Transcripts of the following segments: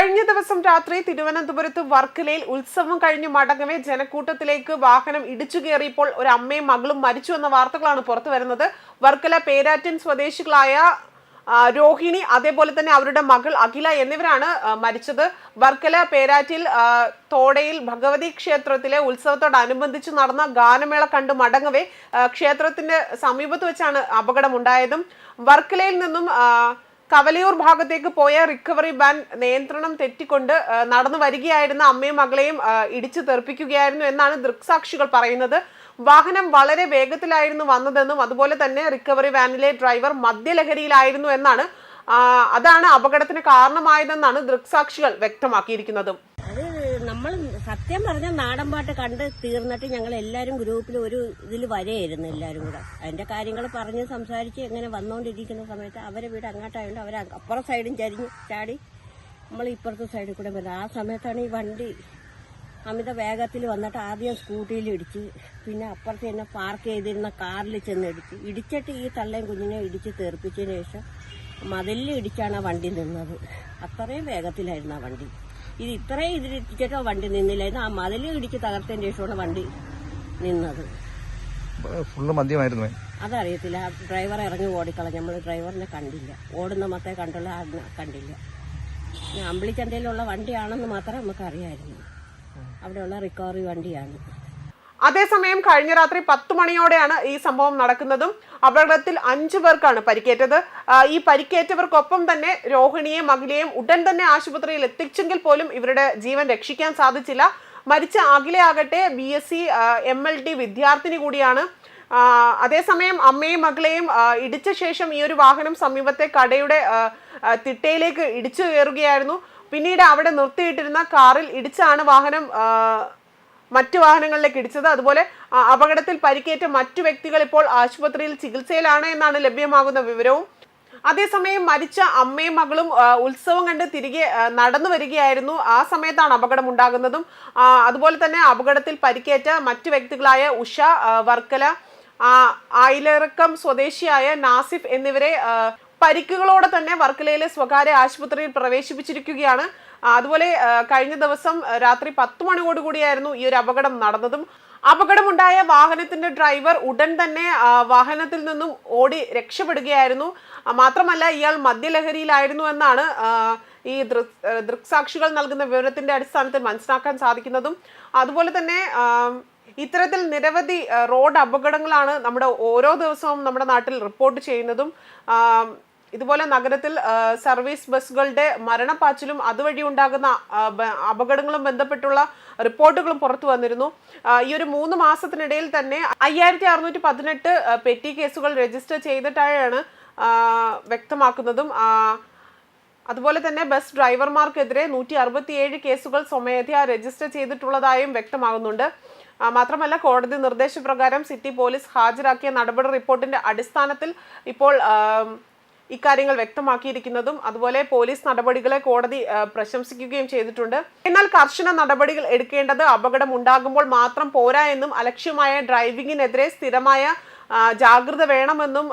കഴിഞ്ഞ ദിവസം രാത്രി തിരുവനന്തപുരത്ത് വർക്കലയിൽ ഉത്സവം കഴിഞ്ഞ് മടങ്ങവേ ജനക്കൂട്ടത്തിലേക്ക് വാഹനം ഇടിച്ചു കയറിയപ്പോൾ ഒരു അമ്മയും മകളും മരിച്ചു എന്ന വാർത്തകളാണ് പുറത്തു വരുന്നത്. വർക്കല പേരാറ്റൻ സ്വദേശികളായ രോഹിണി അതേപോലെ തന്നെ അവരുടെ മകൾ അഖില എന്നിവരാണ് മരിച്ചത്. വർക്കല പേരാറ്റിൽ തോടയിൽ ഭഗവതി ക്ഷേത്രത്തിലെ ഉത്സവത്തോടനുബന്ധിച്ച് നടന്ന ഗാനമേള കണ്ട് മടങ്ങവേ ക്ഷേത്രത്തിന്റെ സമീപത്ത് വെച്ചാണ് അപകടമുണ്ടായതും. വർക്കലയിൽ നിന്നും കവലയൂർ ഭാഗത്തേക്ക് പോയ റിക്കവറി വാൻ നിയന്ത്രണം തെറ്റിക്കൊണ്ട് നടന്നു വരികയായിരുന്ന അമ്മയും മകളെയും ഇടിച്ചു തെറിപ്പിക്കുകയായിരുന്നു എന്നാണ് ദൃക്സാക്ഷികൾ പറയുന്നത്. വാഹനം വളരെ വേഗത്തിലായിരുന്നു വന്നതെന്നും അതുപോലെ തന്നെ റിക്കവറി വാനിലെ ഡ്രൈവർ മദ്യലഹരിയിലായിരുന്നു എന്നാണ് അതാണ് അപകടത്തിന് കാരണമായതെന്നാണ് ദൃക്സാക്ഷികൾ വ്യക്തമാക്കിയിരിക്കുന്നതും. സത്യം പറഞ്ഞ നാടൻ പാട്ട് കണ്ട് തീർന്നിട്ട് ഞങ്ങൾ എല്ലാവരും ഗ്രൂപ്പിൽ ഒരു ഇതിൽ വരെയായിരുന്നു എല്ലാവരും കൂടെ. അതിന്റെ കാര്യങ്ങൾ പറഞ്ഞ് സംസാരിച്ച് എങ്ങനെ വന്നുകൊണ്ടിരിക്കുന്ന സമയത്ത് അവരെ വീട് അങ്ങോട്ടായതുകൊണ്ട് അവർ അപ്പുറം സൈഡും ചരിഞ്ഞ് ചാടി നമ്മൾ ഇപ്പുറത്തെ സൈഡിൽ കൂടെ വരുന്നത് ആ സമയത്താണ് ഈ വണ്ടി അമിത വേഗത്തിൽ വന്നിട്ട് ആദ്യം സ്കൂട്ടിയിൽ ഇടിച്ച് പിന്നെ അപ്പുറത്ത് തന്നെ പാർക്ക് ചെയ്തിരുന്ന കാറിൽ ചെന്ന് ഇടിച്ച്. ഇടിച്ചിട്ട് ഈ തള്ളയും കുഞ്ഞിനെ ഇടിച്ച് തീർപ്പിച്ചതിന് ശേഷം മതിലിൽ ഇടിച്ചാണ് ആ വണ്ടി നിന്നത്. അത്രയും വേഗത്തിലായിരുന്നു ആ വണ്ടി. ഇത് ഇത്രയും ഇതിലിട്ടിട്ടോ വണ്ടി നിന്നില്ല. ഇത് ആ മതിൽ ഇടിച്ച് തകർത്തതിന് ശേഷമാണ് വണ്ടി നിന്നത്. ഫുള്ള് മദ്യമായിരുന്നു. അതറിയത്തില്ല. ഡ്രൈവർ ഇറങ്ങി ഓടിക്കളഞ്ഞു. നമ്മൾ ഡ്രൈവറിനെ കണ്ടില്ല. ഓടുന്ന മത്തേ കണ്ടുള്ള കണ്ടില്ല. അമ്പിളിച്ചന്തയിലുള്ള വണ്ടിയാണെന്ന് മാത്രം നമുക്ക് അറിയായിരുന്നു അവിടെയുള്ള റിക്കവറി വണ്ടിയാണ്. അതേസമയം കഴിഞ്ഞ രാത്രി പത്ത് മണിയോടെയാണ് ഈ സംഭവം നടക്കുന്നതും. അപകടത്തിൽ അഞ്ചു പേർക്കാണ് പരിക്കേറ്റത്. ഈ പരിക്കേറ്റവർക്കൊപ്പം തന്നെ രോഹിണിയെയും മകിലെയും ഉടൻ തന്നെ ആശുപത്രിയിൽ എത്തിച്ചെങ്കിൽ പോലും ഇവരുടെ ജീവൻ രക്ഷിക്കാൻ സാധിച്ചില്ല. മരിച്ച അഖിലയാകട്ടെ B S C M L T വിദ്യാർത്ഥിനി കൂടിയാണ്. അതേസമയം അമ്മയും മകളെയും ഇടിച്ച ശേഷം ഈ ഒരു വാഹനം സമീപത്തെ കടയുടെ തിട്ടയിലേക്ക് ഇടിച്ചു കയറുകയായിരുന്നു. പിന്നീട് അവിടെ നിർത്തിയിട്ടിരുന്ന കാറിൽ ഇടിച്ചാണ് വാഹനം മറ്റു വാഹനങ്ങളിലേക്ക് ഇടിച്ചത്. അതുപോലെ അപകടത്തിൽ പരിക്കേറ്റ മറ്റു വ്യക്തികൾ ഇപ്പോൾ ആശുപത്രിയിൽ ചികിത്സയിലാണ് എന്നാണ് ലഭ്യമാകുന്ന വിവരവും. അതേസമയം മരിച്ച അമ്മയും മകളും ഉത്സവം കണ്ട് തിരികെ നടന്നു വരികയായിരുന്നു. ആ സമയത്താണ് അപകടം ഉണ്ടാകുന്നതും. അതുപോലെ തന്നെ അപകടത്തിൽ പരിക്കേറ്റ മറ്റു വ്യക്തികളായ ഉഷ വർക്കല ആയിലിറക്കം സ്വദേശിയായ നാസിഫ് എന്നിവരെ പരിക്കുകളോടെ തന്നെ വർക്കലയിലെ സ്വകാര്യ ആശുപത്രിയിൽ പ്രവേശിപ്പിച്ചിരിക്കുകയാണ്. അതുപോലെ കഴിഞ്ഞ ദിവസം രാത്രി പത്ത് മണിയോട് കൂടിയായിരുന്നു ഈ ഒരു അപകടം നടന്നതും. അപകടമുണ്ടായ വാഹനത്തിന്റെ ഡ്രൈവർ ഉടൻ തന്നെ വാഹനത്തിൽ നിന്നും ഓടി രക്ഷപ്പെടുകയായിരുന്നു. മാത്രമല്ല ഇയാൾ മദ്യലഹരിയിലായിരുന്നു എന്നാണ് ഈ ദൃക്സാക്ഷികൾ നൽകുന്ന വിവരത്തിന്റെ അടിസ്ഥാനത്തിൽ മനസ്സിലാക്കാൻ സാധിക്കുന്നതും. അതുപോലെ തന്നെ ഇത്തരത്തിൽ നിരവധി റോഡ് അപകടങ്ങളാണ് നമ്മുടെ ഓരോ ദിവസവും നമ്മുടെ നാട്ടിൽ റിപ്പോർട്ട് ചെയ്യുന്നതും. ഇതുപോലെ നഗരത്തിൽ സർവീസ് ബസ്സുകളുടെ മരണപ്പാച്ചിലും അതുവഴി ഉണ്ടാകുന്ന അപകടങ്ങളും ബന്ധപ്പെട്ടുള്ള റിപ്പോർട്ടുകളും പുറത്തു വന്നിരുന്നു. ഈ ഒരു മൂന്ന് മാസത്തിനിടയിൽ തന്നെ അയ്യായിരത്തി അറുന്നൂറ്റി പതിനെട്ട് പെറ്റി കേസുകൾ രജിസ്റ്റർ ചെയ്തിട്ടായാണ് വ്യക്തമാക്കുന്നതും. അതുപോലെ തന്നെ ബസ് ഡ്രൈവർമാർക്കെതിരെ നൂറ്റി അറുപത്തിയേഴ് കേസുകൾ സ്വമേധയാ രജിസ്റ്റർ ചെയ്തിട്ടുള്ളതായും വ്യക്തമാകുന്നുണ്ട്. മാത്രമല്ല കോടതി നിർദ്ദേശപ്രകാരം സിറ്റി പോലീസ് ഹാജരാക്കിയ നടപടി റിപ്പോർട്ടിന്റെ അടിസ്ഥാനത്തിൽ ഇപ്പോൾ ഇക്കാര്യങ്ങൾ വ്യക്തമാക്കിയിരിക്കുന്നതും അതുപോലെ പോലീസ് നടപടികളെ കോടതി പ്രശംസിക്കുകയും ചെയ്തിട്ടുണ്ട്. എന്നാൽ കർശന നടപടികൾ എടുക്കേണ്ടത് അപകടം ഉണ്ടാകുമ്പോൾ മാത്രം പോരാ എന്നും അലക്ഷ്യമായ ഡ്രൈവിംഗിനെതിരെ സ്ഥിരമായ ജാഗ്രത വേണമെന്നും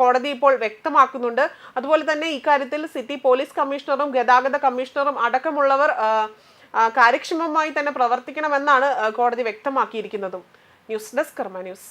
കോടതി ഇപ്പോൾ വ്യക്തമാക്കുന്നുണ്ട്. അതുപോലെ തന്നെ ഇക്കാര്യത്തിൽ സിറ്റി പോലീസ് കമ്മീഷണറും ഗതാഗത കമ്മീഷണറും അടക്കമുള്ളവർ കാര്യക്ഷമമായി തന്നെ പ്രവർത്തിക്കണമെന്നാണ് കോടതി വ്യക്തമാക്കിയിരിക്കുന്നതും. News desk Karma news.